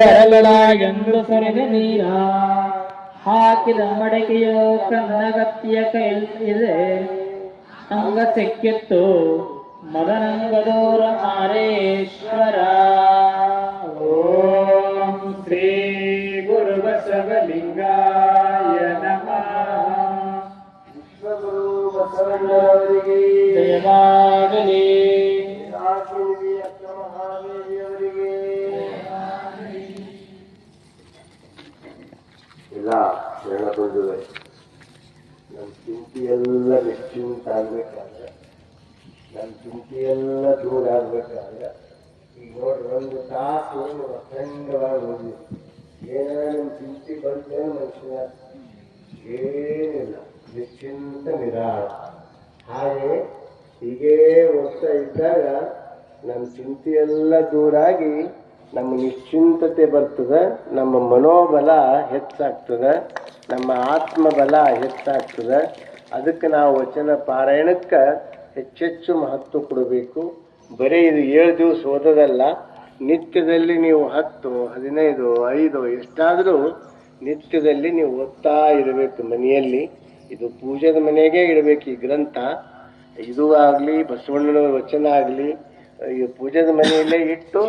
ಎಂದು ಸರಿದ ನೀರ. ಹಾಕಿದ ಮಡಕೆಯು ಕನ್ನಗತ್ತಿಯ ಕೈ ಇದೆ ಅಂಗ ಸಿಕ್ಕಿತ್ತು ಮದನಂಗದೋರ ಮಾರೇಶ್ವರ ಓಂ ಶ್ರೀ ಗುರು ಬಸವಲಿಂಗಾಯ ನಮಃ. ವಿಶ್ವಗುರು ಜಯವಾಗಲಿ. ಮಹಾದೇವಿಯವರಿಗೆ ಬಂಧುವೆ ನಮ್ಮ ಚಿಂತೆ ಎಲ್ಲ ನಿಶ್ಚಿಂತ ಆಗ್ಬೇಕಾದ್ರೆ ನಮ್ಮ ಚಿಂತೆ ಎಲ್ಲ ದೂರ ಆಗ್ಬೇಕಾದ್ರೆ ಈಗ ನೋಡ್ರಿ, ಒಂದು ತಾಸು ಅಖಂಡವಾಗಿ ಹೋಗಿ. ಏನಾರ ನಮ್ಮ ಚಿಂತೆ ಬಂದ್ರೆ ಮನುಷ್ಯ? ಏನಿಲ್ಲ, ನಿಶ್ಚಿಂತ ನಿರಾಳ. ಹಾಗೆ ಹೀಗೇ ಓದ್ತಾ ಇದ್ದಾಗ ನಮ್ಮ ಚಿಂತೆ ಎಲ್ಲ ದೂರಾಗಿ ನಮ್ಮ ನಿಶ್ಚಿಂತತೆ ಬರ್ತದೆ, ನಮ್ಮ ಮನೋಬಲ ಹೆಚ್ಚಾಗ್ತದೆ. ನಮ್ಮ ಆತ್ಮಬಲ ಹೆಚ್ಚಾಗ್ತದೆ. ಅದಕ್ಕೆ ನಾವು ವಚನ ಪಾರಾಯಣಕ್ಕೆ ಹೆಚ್ಚೆಚ್ಚು ಮಹತ್ವ ಕೊಡಬೇಕು. ಬರೀ ಇದು ಏಳು ದಿವಸ ಓದೋದಲ್ಲ, ನಿತ್ಯದಲ್ಲಿ ನೀವು ಹತ್ತು, ಹದಿನೈದು, ಐದು, ಎಷ್ಟಾದರೂ ನಿತ್ಯದಲ್ಲಿ ನೀವು ಓದ್ತಾ ಇರಬೇಕು ಮನೆಯಲ್ಲಿ. ಇದು ಪೂಜೆದ ಮನೆಗೆ ಇಡಬೇಕು ಈ ಗ್ರಂಥ. ಇದು ಆಗಲಿ, ಬಸವಣ್ಣನವರ ವಚನ ಆಗಲಿ, ಈ ಪೂಜೆದ ಮನೆಯಲ್ಲೇ ಇಟ್ಟು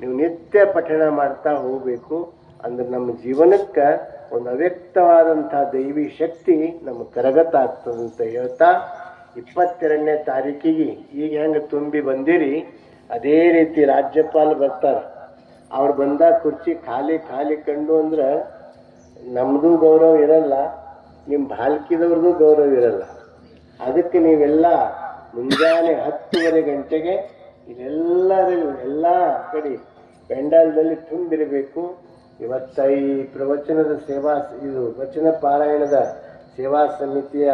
ನೀವು ನಿತ್ಯ ಪಠಣ ಮಾಡ್ತಾ ಹೋಗಬೇಕು. ಅಂದ್ರೆ ನಮ್ಮ ಜೀವನಕ್ಕೆ ಒಂದು ಅವ್ಯಕ್ತವಾದಂಥ ದೈವಿ ಶಕ್ತಿ ನಮ್ಮ ಕರಗತ ಆಗ್ತದೆ ಅಂತ ಹೇಳ್ತಾ ಇಪ್ಪತ್ತೆರಡನೇ ತಾರೀಕಿಗೆ ಈಗ ಹೆಂಗೆ ತುಂಬಿ ಬಂದಿರಿ, ಅದೇ ರೀತಿ ರಾಜ್ಯಪಾಲ ಬರ್ತಾರೆ. ಅವ್ರು ಬಂದಾಗ ಕುರ್ಚಿ ಖಾಲಿ ಖಾಲಿ ಕಂಡು ಅಂದ್ರೆ ನಮ್ಮದು ಗೌರವ ಇರಲ್ಲ ನಿಮ್ಮ ಬಾಲ್ಕಿದವ್ರದ್ದು ಗೌರವ ಇರಲ್ಲ. ಅದಕ್ಕೆ ನೀವೆಲ್ಲ ಮುಂಜಾನೆ ಹತ್ತುವರೆ ಗಂಟೆಗೆ ಇಲ್ಲೆಲ್ಲರೂ ಎಲ್ಲ ಕಡೆ ಬೆಂಡಾಲದಲ್ಲಿ ತುಂಬಿರಬೇಕು. ಇವತ್ತ ಈ ಪ್ರವಚನದ ಸೇವಾ, ಇದು ವಚನ ಪಾರಾಯಣದ ಸೇವಾ ಸಮಿತಿಯ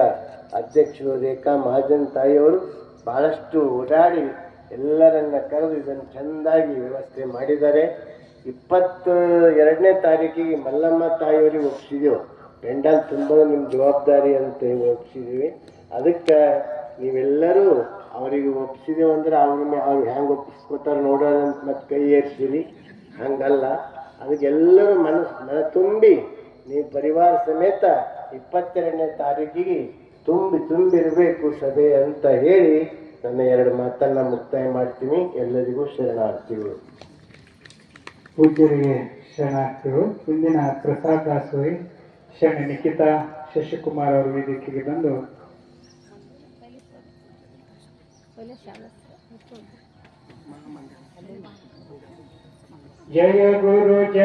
ಅಧ್ಯಕ್ಷರು, ರೇಖಾ ಮಹಾಜನ್ ತಾಯಿಯವರು ಬಹಳಷ್ಟು ಓಡಾಡಿ ಎಲ್ಲರನ್ನ ಕರೆದು ಇದನ್ನು ಚೆಂದಾಗಿ ವ್ಯವಸ್ಥೆ ಮಾಡಿದ್ದಾರೆ. ಇಪ್ಪತ್ತು ಎರಡನೇ ತಾರೀಕಿಗೆ ಮಲ್ಲಮ್ಮ ತಾಯಿಯವರಿಗೆ ಒಪ್ಪಿಸಿದೆವು ಪೆಂಡಲ್ ತುಂಬ ನಿಮ್ಮ ಜವಾಬ್ದಾರಿ ಅಂತ ಹೇಳಿ ಒಪ್ಪಿಸಿದೀವಿ ಅದಕ್ಕೆ ನೀವೆಲ್ಲರೂ ಅವರಿಗೆ ಒಪ್ಪಿಸಿದೆವು ಅಂದ್ರೆ ಅವ್ರನ್ನ ಅವ್ರು ಹೆಂಗೆ ಒಪ್ಪಿಸ್ಕೊತಾರೆ ನೋಡೋಣ ಅಂತ ಮತ್ತೆ ಕೈ ಏರ್ಸಿರಿ. ಹಂಗಲ್ಲ. ಅದಕ್ಕೆಲ್ಲರೂ ಮನಸ್ಸು ಮನ ತುಂಬಿ ನೀವು ಪರಿವಾರ ಸಮೇತ ಇಪ್ಪತ್ತೆರಡನೇ ತಾರೀಕಿಗೆ ತುಂಬಿ ತುಂಬಿರಬೇಕು ಸಭೆ ಅಂತ ಹೇಳಿ ನನ್ನ ಎರಡು ಮಾತನ್ನ ಮುಕ್ತಾಯ ಮಾಡ್ತೀನಿ. ಎಲ್ಲರಿಗೂ ಶರಣಾರ್ಥಿಗಳು. ಪೂಜ್ಯರಿಗೆ ಶರಣಾರ್ಥಿಗಳು ಇಂದಿನ ಪ್ರಸಾದ ದಾಸೋಹಿ ಶರಣ ನಿಖಿತಾ ಶಶಿಕುಮಾರ್ ಅವರು ವೇದಿಕೆಗೆ ಬಂದು. జయ గురు జయ